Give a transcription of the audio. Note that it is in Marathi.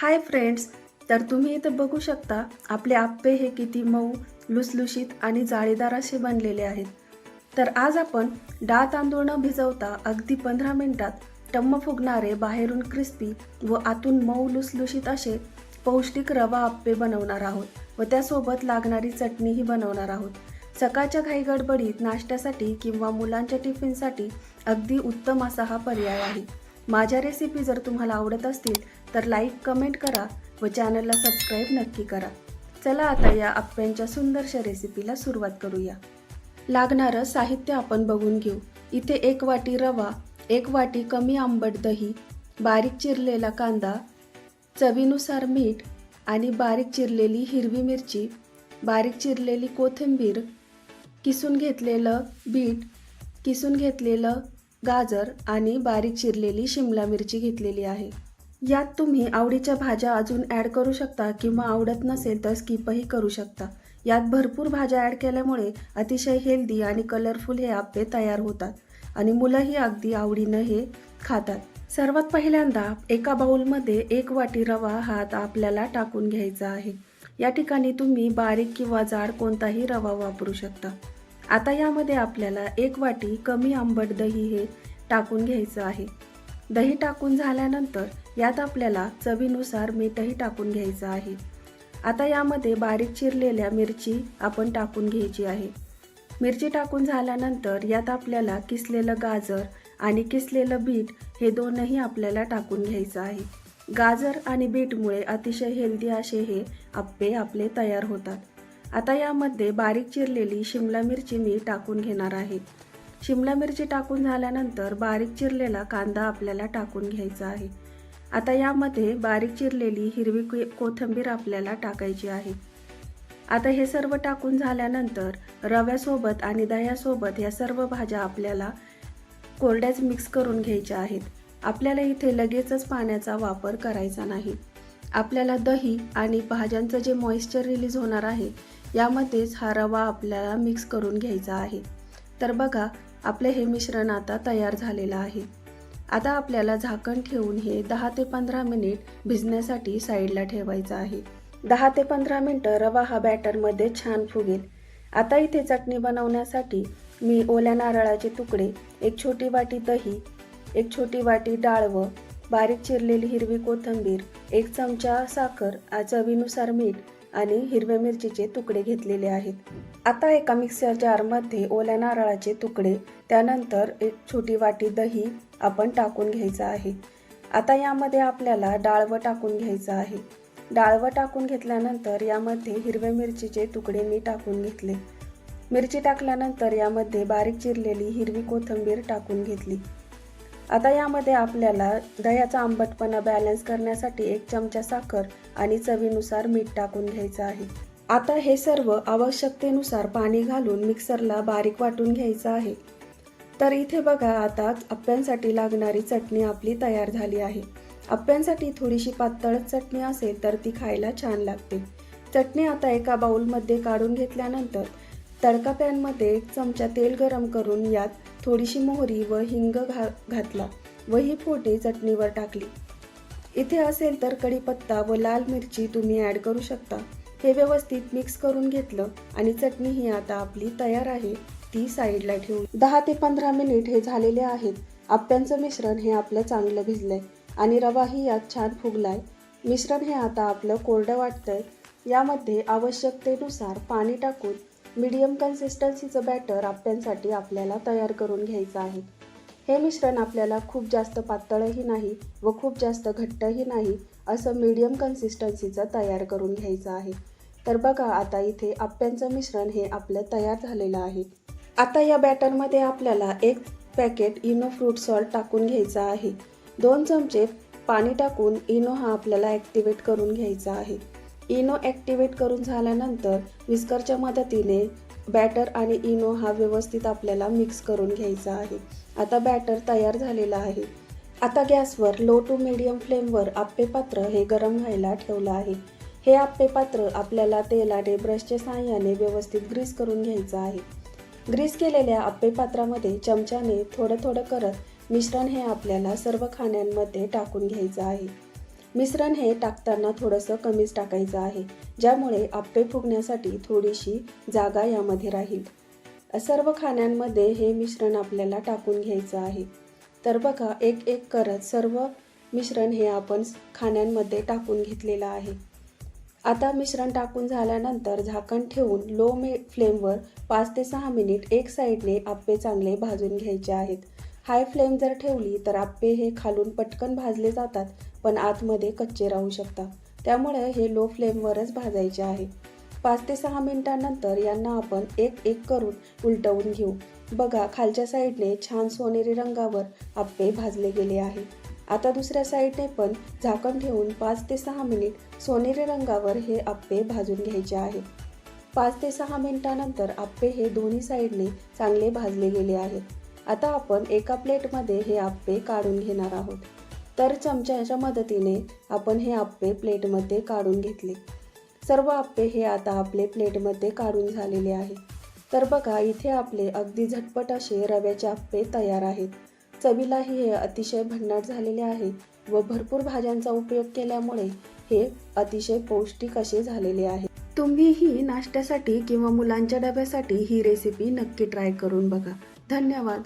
हाय फ्रेंड्स तर तुम्ही इथं बघू शकता आपले आप्पे हे किती मऊ लुसलुशीत आणि जाळीदार असे बनलेले आहेत. तर आज आपण डाळ तांदूळ न भिजवता अगदी पंधरा मिनिटात टम्म फुगणारे बाहेरून क्रिस्पी व आतून मऊ लुसलुशीत असे पौष्टिक रवा आप्पे बनवणार आहोत व त्यासोबत लागणारी चटणीही बनवणार आहोत. सकाळच्या घाई गडबडीत नाश्त्यासाठी किंवा मुलांच्या टिफिनसाठी अगदी उत्तम असा हा पर्याय आहे. माझ्या रेसिपी जर तुम्हाला आवडत असतील तर लाईक कमेंट करा व चॅनलला सबस्क्राईब नक्की करा. चला आता या आप्प्यांच्या सुंदरशा रेसिपीला सुरुवात करूया. लागणारं साहित्य आपण बघून घेऊ. इथे एक वाटी रवा एक वाटी कमी आंबट दही बारीक चिरलेला कांदा चवीनुसार मीठ आणि बारीक चिरलेली हिरवी मिरची बारीक चिरलेली कोथिंबीर किसून घेतलेलं बीट किसून घेतलेलं गाजर आणि बारीक चिरलेली शिमला मिरची घेतलेली आहे. यात तुम्ही आवडीच्या भाज्या अजून ॲड करू शकता किंवा आवडत नसेल तर स्किपही करू शकता. यात भरपूर भाज्या ॲड केल्यामुळे अतिशय हेल्दी आणि कलरफुल हे आप्पे तयार होतात आणि मुलंही अगदी आवडीनं हे खातात. सर्वात पहिल्यांदा एका बाऊलमध्ये एक वाटी रवा हात आपल्याला टाकून घ्यायचा आहे. या ठिकाणी तुम्ही बारीक किंवा जाड कोणताही रवा वापरू शकता. आता यामध्ये आपल्याला एक वाटी कमी आंबट दही हे टाकून घ्यायचं आहे. दही टाकून झाल्यानंतर यात आपल्याला चवीनुसार मीठही टाकून घ्यायचं आहे. आता यामध्ये बारीक चिरलेल्या मिरची आपण टाकून घ्यायची आहे. मिरची टाकून झाल्यानंतर यात आपल्याला किसलेलं गाजर आणि किसलेलं बीट हे दोनही आपल्याला टाकून घ्यायचं आहे. गाजर आणि बीटमुळे अतिशय हेल्दी असे हे आप्पे आपले तयार होतात. आता यामध्ये बारीक चिरलेली शिमला मिरची मी टाकून घेणार आहे. शिमला मिरची टाकून झाल्यानंतर बारीक चिरलेला कांदा आपल्याला टाकून घ्यायचा आहे. आता यामध्ये बारीक चिरलेली हिरवी को- कोथिंबीर आपल्याला टाकायची आहे. आता हे सर्व टाकून झाल्यानंतर रव्यासोबत आणि दह्यासोबत या सर्व भाज्या आपल्याला कोरड्याच मिक्स करून घ्यायच्या आहेत. आपल्याला इथे लगेचच पाण्याचा वापर करायचा नाही. आपल्याला दही आणि भाज्यांचं जे मॉइश्चर रिलीज होणार आहे यामध्येच हा रवा आपल्याला मिक्स करून घ्यायचा आहे. तर बघा आपलं हे मिश्रण आता तयार झालेलं आहे. आता आपल्याला झाकण ठेवून हे दहा ते पंधरा मिनिट भिजण्यासाठी साईडला ठेवायचं आहे. दहा ते पंधरा मिनटं रवा हा बॅटरमध्ये छान फुगेल. आता इथे चटणी बनवण्यासाठी मी ओल्या नारळाचे तुकडे एक छोटी वाटी दही एक छोटी वाटी डाळवं बारीक चिरलेली हिरवी कोथिंबीर एक चमचा साखर आ- चवीनुसार मीठ आणि हिरव्या मिरचीचे तुकडे घेतलेले आहेत. आता एका मिक्सर जारमध्ये ओल्या नारळाचे तुकडे त्यानंतर एक छोटी वाटी दही आपण टाकून घ्यायचं आहे. आता यामध्ये आपल्याला डाळवं टाकून घ्यायचं आहे. डाळवं टाकून घेतल्यानंतर यामध्ये हिरव्या मिरचीचे तुकडे मी टाकून घेतले. मिरची टाकल्यानंतर यामध्ये बारीक चिरलेली हिरवी कोथिंबीर टाकून घेतली. आता यामध्ये आपल्याला दह्याचा आंबटपणा बॅलन्स करण्यासाठी एक चमचा साखर आणि चवीनुसार मीठ टाकून घ्यायचं आहे. आता हे सर्व आवश्यकतेनुसार पाणी घालून मिक्सरला बारीक वाटून घ्यायचं आहे. तर इथे बघा आता अप्प्यांसाठी लागणारी चटणी आपली तयार झाली आहे. अप्प्यांसाठी थोडीशी पातळच चटणी असेल तर ती खायला छान लागते. चटणी आता एका बाउलमध्ये काढून घेतल्यानंतर तडका पॅनमध्ये एक चमचा तेल गरम करून यात थोडीशी मोहरी व हिंग घा घातला व ही फोटी चटणीवर टाकली. इथे असेल तर कढीपत्ता व लाल मिरची तुम्ही ॲड करू शकता. हे व्यवस्थित मिक्स करून घेतलं आणि चटणी ही आता आपली तयार आहे ती साईडला ठेवून. दहा ते पंधरा मिनिट हे झालेले आहेत. आप्यांचं मिश्रण हे आपलं चांगलं भिजलंय आणि रवाही यात छान फुगलाय. मिश्रण हे आता आपलं कोरडं वाटतंय. यामध्ये आवश्यकतेनुसार पाणी टाकून मीडियम कन्सिस्टन्सीचं बॅटर आपट्यांसाठी आपल्याला तयार करून घ्यायचं आहे. हे मिश्रण आपल्याला खूप जास्त पातळही नाही व खूप जास्त घट्टही नाही असं मीडियम कन्सिस्टन्सीचं तयार करून घ्यायचं आहे. तर बघा आता इथे आप्यांचं मिश्रण हे आपलं तयार झालेलं आहे. आता या बॅटरमध्ये आपल्याला एक पॅकेट इनो फ्रूट सॉल्ट टाकून घ्यायचा आहे. दोन चमचे पाणी टाकून इनो हा आपल्याला ॲक्टिवेट करून घ्यायचा आहे. इनो ॲक्टिवेट करून झाल्यानंतर विस्करच्या मदतीने बॅटर आणि इनो हा व्यवस्थित आपल्याला मिक्स करून घ्यायचा आहे. आता बॅटर तयार झालेला आहे. आता गॅसवर लो टू मिडियम फ्लेमवर आप्पे पात्र हे गरम व्हायला ठेवलं आहे. हे आप्पे पात्र आपल्याला तेलाने ब्रशच्या साहाय्याने व्यवस्थित ग्रीस करून घ्यायचं आहे. ग्रीस केलेल्या आप्पे पात्रामध्ये चमच्याने थोडं थोडं करत मिश्रण हे आपल्याला सर्व खाण्यांमध्ये टाकून घ्यायचं आहे. मिश्रण हे टाकताना थोडंसं कमीच टाकायचं आहे ज्यामुळे आप्पे फुगण्यासाठी थोडीशी जागा यामध्ये राहील. सर्व खाण्यांमध्ये हे मिश्रण आपल्याला टाकून घ्यायचं आहे. तर बघा एक एक करत सर्व मिश्रण हे आपण खाण्यांमध्ये टाकून घेतलेलं आहे. आता मिश्रण टाकून झाल्यानंतर झाकण ठेवून लो मे फ्लेमवर पाच ते सहा मिनिट एक साईडने आप्पे चांगले भाजून घ्यायचे आहेत. हाय फ्लेम जर ठेवली तर आप्पे हे खालून पटकन भाजले जातात पण आतमध्ये कच्चे राहू शकतात. त्यामुळे हे लो फ्लेमवरच भाजायचे आहे. पाच ते सहा मिनिटांनंतर यांना आपण एक एक करून उलटवून घेऊ. बघा खालच्या साईडने छान सोनेरी रंगावर आप्पे भाजले गेले आहे. आता दुसऱ्या साईडने पण झाकण ठेवून पाच ते सहा मिनिट सोनेरी रंगावर हे आप्पे भाजून घ्यायचे आहे. पाच ते सहा मिनिटानंतर आप्पे हे दोन्ही साईडने चांगले भाजले गेले आहेत. आता आपण एका प्लेटमध्ये हे आप्पे काढून घेणार आहोत. तर चमच्याच्या मदतीने आपण हे आप्पे प्लेटमध्ये काढून घेतले. सर्व आप्पे हे आता आपले प्लेटमध्ये काढून झालेले आहे. तर बघा इथे आपले अगदी झटपट असे रव्याचे आप्पे तयार आहेत. चवीलाही हे अतिशय भन्नाट झालेले आहे व भरपूर भाज्यांचा उपयोग केल्यामुळे हे अतिशय पौष्टिक असे झालेले आहे. तुम्हीही नाश्त्यासाठी किंवा मुलांच्या डब्यासाठी ही रेसिपी नक्की ट्राय करून बघा. धन्यवाद.